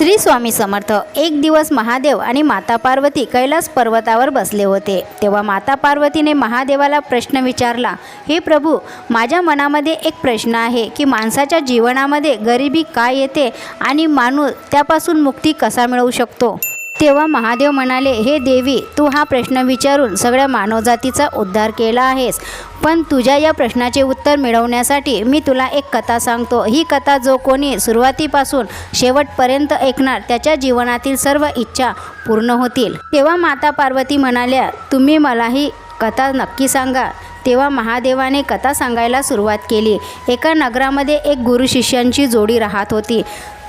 श्री स्वामी समर्थ. एक दिवस महादेव आणि माता पार्वती कैलास पर्वतावर बसले होते. तेव्हा माता पार्वतीने महादेवाला प्रश्न विचारला हे प्रभू माझ्या मनामध्ये एक प्रश्न आहे की माणसाच्या जीवनामध्ये गरिबी का येते आणि माणूस त्यापासून मुक्ती कसा मिळवू शकतो? तेव्हा महादेव म्हणाले हे देवी तू हा प्रश्न विचारून सगळ्या मानवजातीचा उद्धार केला आहेस. पण तुझ्या या प्रश्नाचे उत्तर मिळवण्यासाठी मी तुला एक कथा सांगतो. ही कथा जो कोणी सुरुवातीपासून शेवटपर्यंत ऐकणार त्याच्या जीवनातील सर्व इच्छा पूर्ण होतील. तेव्हा माता पार्वती म्हणाल्या तुम्ही मला ही कथा नक्की सांगा. तेव्हा महादेवाने कथा सांगायला सुरुवात केली. एका नगरामध्ये एक गुरु शिष्यांची जोडी राहत होती.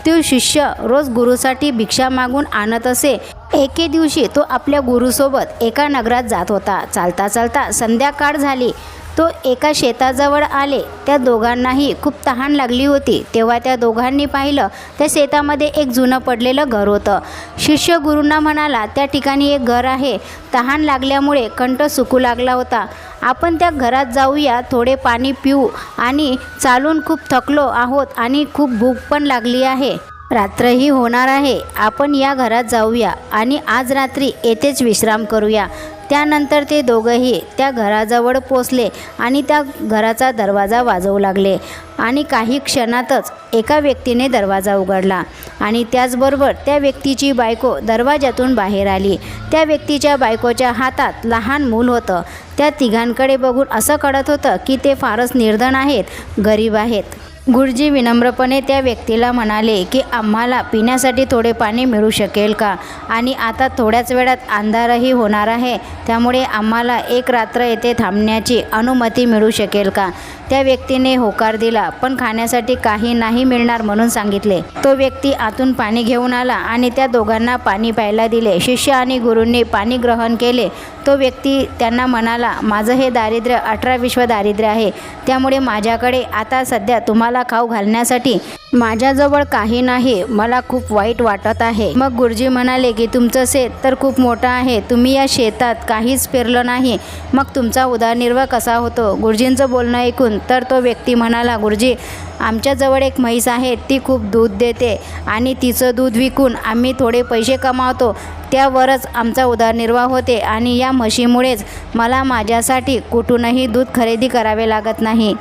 तो शिष्य रोज गुरुसाठी भिक्षा मागून आणत असे. एके दिवशी तो आपल्या गुरुसोबत एका नगरात जात होता. चालता चालता संध्याकाळ झाली. तो एका शेताजवळ आले. त्या दोघांनाही खूप तहान लागली होती. तेव्हा त्या दोघांनी पाहिलं त्या शेतामध्ये एक जुनं पडलेलं घर होतं. शिष्य गुरूंना म्हणाला त्या ठिकाणी एक घर आहे. तहान लागल्यामुळे कंठ सुकू लागला होता. आपण त्या घरात जाऊया थोडे पाणी पिऊ आणि चालून खूप थकलो आहोत आणि खूप भूक पण लागली आहे. रात्रही होणार आहे. आपण या घरात जाऊया आणि आज रात्री येथेच विश्राम करूया. त्यानंतर ते दोघंही त्या घराजवळ पोचले आणि त्या घराचा दरवाजा वाजवू लागले. आणि काही क्षणातच एका व्यक्तीने दरवाजा उघडला आणि त्याचबरोबर त्या व्यक्तीची बायको दरवाजातून बाहेर आली. त्या व्यक्तीच्या बायकोच्या हातात लहान मूल होतं. त्या तिघांकडे बघून असं कळत होतं की ते फारच निर्धन आहेत गरीब आहेत. गुरुजी विनम्रपणे त्या व्यक्तीला म्हणाले की आम्हाला पिण्यासाठी थोडे पाणी मिळू शकेल का? आणि आता थोड्याच वेळात अंधारही होणार आहे. त्यामुळे आम्हाला एक रात्र येथे थांबण्याची अनुमती मिळू शकेल का? त्या व्यक्तीने होकार दिला पण खाण्यासाठी काही नाही मिळणार म्हणून सांगितले. तो व्यक्ती आतून पाणी घेऊन आला आणि त्या दोघांना पाणी प्यायला दिले. शिष्य आणि गुरूंनी पाणी ग्रहण केले. तो व्यक्ती त्यांना म्हणाला माझं हे दारिद्र्य अठरा विश्व दारिद्र्य आहे. त्यामुळे माझ्याकडे आता सध्या तुम्हाला खाऊ घालण्यासाठी. माझ्याजवळ काही नाही मला खूप वाईट वाटत आहे. मग गुरुजी म्हणाले की तुमचं शेत तर खूप मोठं आहे तुम्ही या शेतात काहीच पेरलं नाही. मग तुमचा उदरनिर्वाह कसा होतो? गुरुजींचं बोलणं ऐकून तर तो व्यक्ती म्हणाला गुरुजी आमच्याजवळ एक म्हैस आहे ती खूप दूध देते आणि तिचं दूध विकून आम्ही थोडे पैसे कमावतो. त्यावरच आमचा उदरनिर्वाह होते आणि या म्हशीमुळेच मला माझ्यासाठी कुठूनही दूध खरेदी करावे लागत नाही.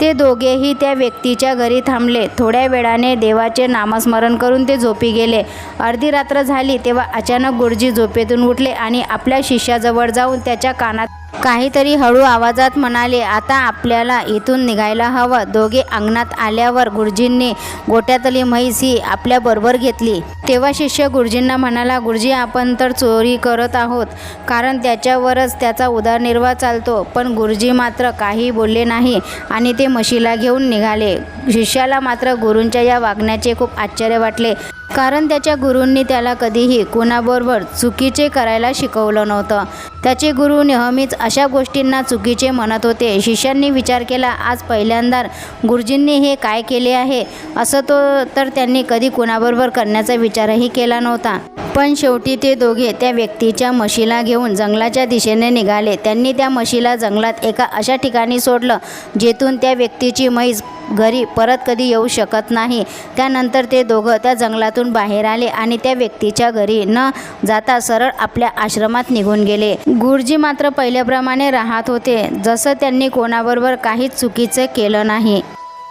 ते दोघेही त्या व्यक्तीच्या घरी थांबले. थोड्या वेळाने देवाचे नामस्मरण करून ते झोपी गेले. अर्धी रात्र झाली तेव्हा अचानक गुरुजी झोपेतून उठले आणि आपल्या शिष्याजवळ जाऊन त्याच्या कानात काहीतरी हळू आवाजात म्हणाले आता आपल्याला इथून निघायला हवं. दोघे अंगणात आल्यावर गुरुजींनी गोट्यातली म्हैस ही आपल्याबरोबर घेतली. तेव्हा शिष्य गुरुजींना म्हणाला गुरुजी आपण तर चोरी करत आहोत कारण त्याच्यावरच त्याचा उदरनिर्वाह चालतो. पण गुरुजी मात्र काही बोलले नाही आणि ते म्हशीला घेऊन निघाले. शिष्याला मात्र गुरूंच्या या वागण्याचे खूप आश्चर्य वाटले. कारण त्याच्या गुरूंनी त्याला कधीही कुणाबरोबर चुकीचे करायला शिकवलं नव्हतं. त्याचे गुरु नेहमीच अशा गोष्टींना चुकीचे म्हणत होते. शिष्यांनी विचार केला आज पहिल्यांदा गुरुजींनी हे काय केले आहे? असं तो तर त्यांनी कधी कुणाबरोबर करण्याचा विचारही केला नव्हता. पण शेवटी ते दोघे त्या व्यक्तीच्या म्हशीला घेऊन जंगलाच्या दिशेने निघाले. त्यांनी त्या म्हशीला जंगलात एका अशा ठिकाणी सोडलं जेथून त्या व्यक्तीची म्हैस घरी परत कधी येऊ शकत नाही. त्यानंतर ते दोघं त्या जंगलातून बाहेर आले आणि त्या व्यक्तीच्या घरी न जाता सरळ आपल्या आश्रमात निघून गेले. गुरुजी मात्र पहिल्याप्रमाणे राहत होते जसं त्यांनी कोणाबरोबर काहीच चुकीचं केलं नाही.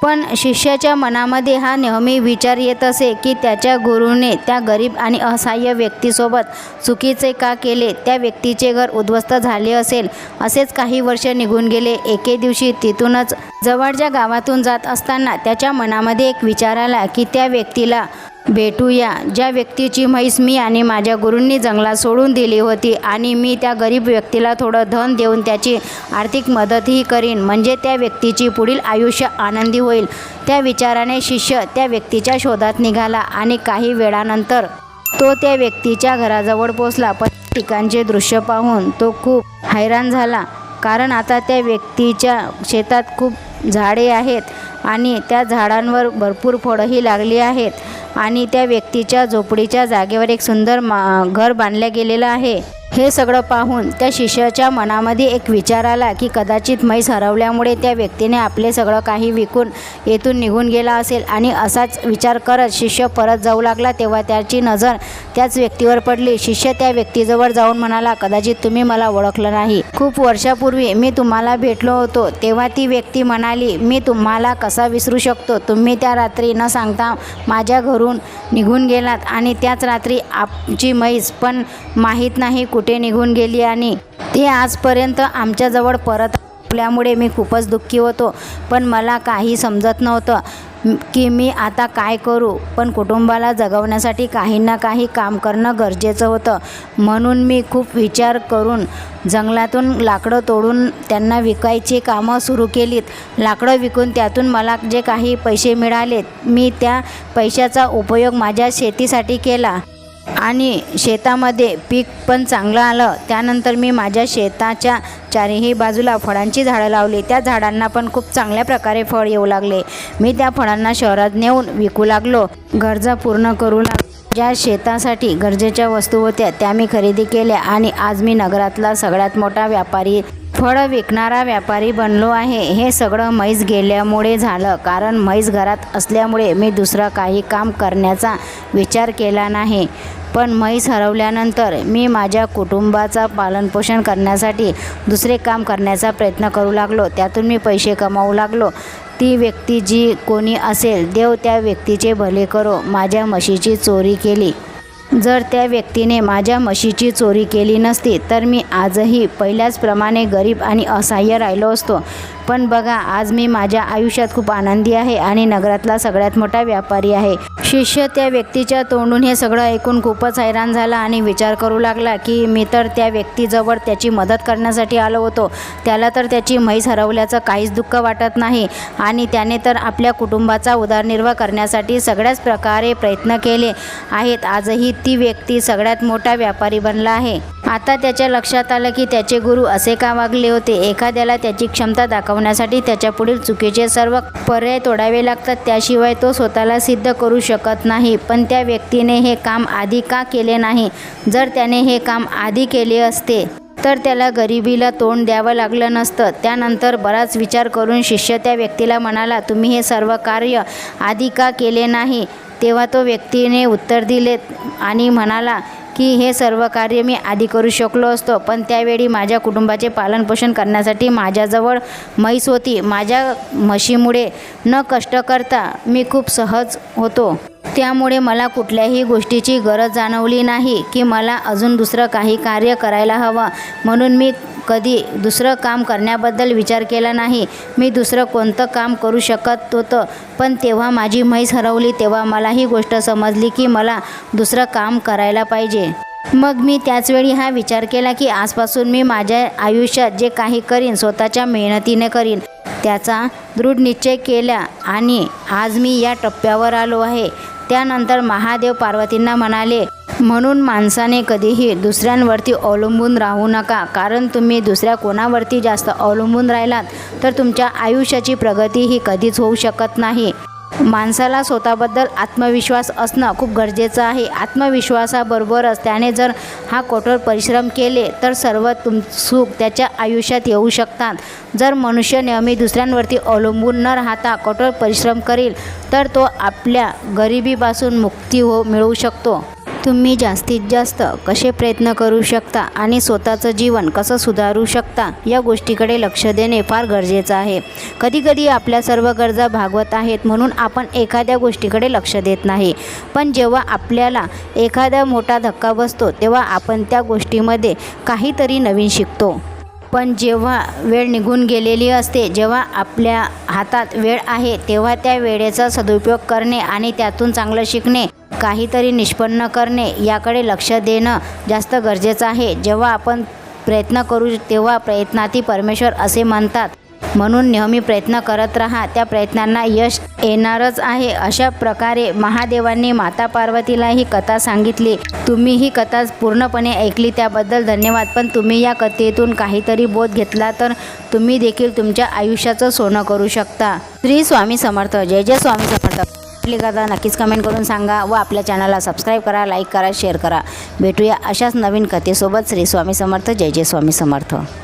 पण शिष्याच्या मनामध्ये हा नेहमी विचार येत असे की त्याच्या गुरुने त्या गरीब आणि असहाय्य व्यक्तीसोबत चुकीचे का केले? त्या व्यक्तीचे घर उद्ध्वस्त झाले असेल. असेच काही वर्ष निघून गेले. एके दिवशी तिथूनच जवळच्या गावातून जात असताना त्याच्या मनामध्ये एक विचार आला की त्या व्यक्तीला भेटूया. ज्या व्यक्तीची म्हैस मी आणि माझ्या गुरूंनी जंगलात सोडून दिली होती आणि मी त्या गरीब व्यक्तीला थोडं धन देऊन त्याची आर्थिक मदतही करीन म्हणजे त्या व्यक्तीची पुढील आयुष्य आनंदी होईल. त्या विचाराने शिष्य त्या व्यक्तीच्या शोधात निघाला आणि काही वेळानंतर तो त्या व्यक्तीच्या घराजवळ पोचला. पण ठिकाणचे दृश्य पाहून तो खूप हैराण झाला कारण आता त्या व्यक्तीच्या शेतात खूप झाडे आहेत आणि त्या झाडांवर भरपूर फळंही लागली आहेत. आणि त्या व्यक्तीच्या झोपडीच्या जागेवर एक सुंदर मा घर बांधलं गेलेलं आहे. हे सगळं पाहून त्या शिष्याच्या मनामध्ये एक विचार आला की कदाचित म्हैस हरवल्यामुळे त्या व्यक्तीने आपले सगळं काही विकून येथून निघून गेला असेल आणि असाच विचार करत शिष्य परत जाऊ लागला तेव्हा त्याची नजर त्याच व्यक्तीवर पडली. शिष्य त्या व्यक्तीजवळ जाऊन म्हणाला कदाचित तुम्ही मला ओळखलं नाही. खूप वर्षापूर्वी मी तुम्हाला भेटलो होतो. तेव्हा ती व्यक्ती म्हणाली मी तुम्हाला कसा विसरू शकतो? तुम्ही त्या रात्री न सांगता माझ्या घरून निघून गेलात आणि त्याच रात्री आमची म्हैस पण माहीत नाही कुठे निघून गेली आणि ती आजपर्यंत आमच्याजवळ परत आपल्यामुळे मी खूपच दुःखी होतो. पण मला काही समजत नव्हतं की मी आता काय करू. पण कुटुंबाला जगवण्यासाठी काही ना काही काम करणं गरजेचं होतं. म्हणून मी खूप विचार करून जंगलातून लाकडं तोडून त्यांना विकायची कामं सुरू केलीत. लाकडं विकून त्यातून मला जे काही पैसे मिळाले मी त्या पैशाचा उपयोग माझ्या शेतीसाठी केला. आणि शेतामध्ये पीक पण चांगलं आलं. त्यानंतर मी माझ्या शेताच्या चारही बाजूला फळांची झाडं लावली. त्या झाडांना पण खूप चांगल्या प्रकारे फळ येऊ लागले. मी त्या फळांना शहरात नेऊन विकू लागलो. गरजा पूर्ण करू लाग ज्या शेतासाठी गरजेच्या वस्तू होत्या त्या मी खरेदी केल्या आणि आज मी नगरातला सगळ्यात मोठा व्यापारी फळं विकणारा व्यापारी बनलो आहे. हे सगळं म्हैस गेल्यामुळे झालं. कारण म्हैस घरात असल्यामुळे मी दुसरं काही काम करण्याचा विचार केला नाही. पण म्हैस हरवल्यानंतर मी माझ्या कुटुंबाचा पालनपोषण करण्यासाठी दुसरे काम करण्याचा प्रयत्न करू लागलो. त्यातून मी पैसे कमावू लागलो. ती व्यक्ती जी कोणी असेल देव त्या व्यक्तीचे भले करो. माझ्या म्हशीची चोरी केली. जर त्या व्यक्तीने माझ्या म्हशीची चोरी केली नसती तर मी आजही पहिल्याचप्रमाणे गरीब आणि असहाय्य राहिलो असतो. पण बघा आज मी माझ्या आयुष्यात खूप आनंदी आहे आणि नगरातला सगळ्यात मोठा व्यापारी आहे. शिष्य त्या व्यक्तीच्या तोंडून हे सगळं ऐकून खूपच हैराण झाला आणि विचार करू लागला की मी तर त्या व्यक्तीजवळ त्याची मदत करण्यासाठी आलो होतो. त्याला तर त्याची म्हैस हरवल्याचं काहीच दुःख वाटत नाही आणि त्याने तर आपल्या कुटुंबाचा उदरनिर्वाह करण्यासाठी सगळ्याच प्रकारे प्रयत्न केले आहेत. आजही ती व्यक्ती सगळ्यात मोठा व्यापारी बनला आहे. आता त्याच्या लक्षात आलं की त्याचे गुरु असे का वागले होते? एखाद्याला त्याची क्षमता दाखवण्यासाठी त्याच्या पुढील चुकीचे सर्व पर्याय तोडावे लागतात. त्याशिवाय तो स्वतःला सिद्ध करू शकत नाही. पण त्या व्यक्तीने हे काम आधी का केले नाही? जर त्याने हे काम आधी केले असते तर त्याला गरिबीला तोंड द्यावं लागलं नसतं. त्यानंतर बराच विचार करून शिष्य त्या व्यक्तीला म्हणाला तुम्ही हे सर्व कार्य आधी का केले नाही? तेव्हा तो व्यक्तीने उत्तर दिले आणि म्हणाला की हे सर्व कार्य मी आधी करू शकलो असतो पण त्यावेळी माझ्या कुटुंबाचे पालनपोषण करण्यासाठी माझ्याजवळ म्हैस होती. माझ्या म्हशीमुळे न कष्ट करता मी खूप सहज होतो. त्यामुळे मला कुठल्याही गोष्टीची गरज जाणवली नाही की मला अजून दुसरं काही कार्य करायला हवं. म्हणून मी कधी दुसरं काम करण्याबद्दल विचार केला नाही. मी दुसरं कोणतं काम करू शकत होतं. पण तेव्हा माझी म्हैस हरवली तेव्हा मला ही गोष्ट समजली की मला दुसरं काम करायला पाहिजे. मग मी त्याचवेळी हा विचार केला की आजपासून मी माझ्या आयुष्यात जे काही करीन स्वतःच्या मेहनतीने करीन त्याचा दृढ निश्चय केला आणि आज मी या टप्प्यावर आलो आहे. त्यानंतर महादेव पार्वतींना म्हणाले म्हणून माणसाने कधीही दुसऱ्यांवरती अवलंबून राहू नका. कारण तुम्ही दुसऱ्या कोणावरती जास्त अवलंबून राहिलात तर तुमच्या आयुष्याची प्रगती ही कधीच होऊ शकत नाही. माणसाला स्वतःबद्दल आत्मविश्वास असणं खूप गरजेचं आहे. आत्मविश्वासाबरोबरच त्याने जर हा कठोर परिश्रम केले तर सर्व तुम सुख त्याच्या आयुष्यात येऊ शकतात. जर मनुष्य नेहमी दुसऱ्यांवरती अवलंबून न राहता कठोर परिश्रम करील तर तो आपल्या गरिबीपासून मुक्ती हो मिळवू शकतो. तुम्ही जास्तीत जास्त कसे प्रयत्न करू शकता आणि स्वतःचं जीवन कसं सुधारू शकता या गोष्टीकडे लक्ष देणे फार गरजेचं आहे. कधीकधी आपल्या सर्व गरजा भागवत आहेत म्हणून आपण एखाद्या गोष्टीकडे लक्ष देत नाही. पण जेव्हा आपल्याला एखादा मोठा धक्का बसतो तेव्हा आपण त्या गोष्टीमध्ये काहीतरी नवीन शिकतो. पण जेव्हा वेळ निघून गेलेली असते जेव्हा आपल्या हातात वेळ आहे तेव्हा त्या वेळेचा सदुपयोग करणे आणि त्यातून चांगलं शिकणे काहीतरी निष्पन्न करणे याकडे लक्ष देणं जास्त गरजेचं आहे. जेव्हा आपण प्रयत्न करू तेव्हा प्रयत्नाती परमेश्वर असे म्हणतात. म्हणून नेहमी प्रयत्न करत राहा. त्या प्रयत्नांना यश येणारच आहे. अशा प्रकारे महादेवांनी माता पार्वतीला ही कथा सांगितली. तुम्ही ही कथा पूर्णपणे ऐकली त्याबद्दल धन्यवाद. पण तुम्ही या कथेतून काहीतरी बोध घेतला तर तुम्ही देखील तुमच्या आयुष्याचं सोनं करू शकता. श्री स्वामी समर्थ. जय जय स्वामी समर्थ. वाटली का तर नक्कीच कमेंट करून सांगा व आपल्या चॅनलला सबस्क्राईब करा लाईक करा शेअर करा. भेटूया अशाच नवीन कथेसोबत श्री स्वामी समर्थ. जय जय स्वामी समर्थ.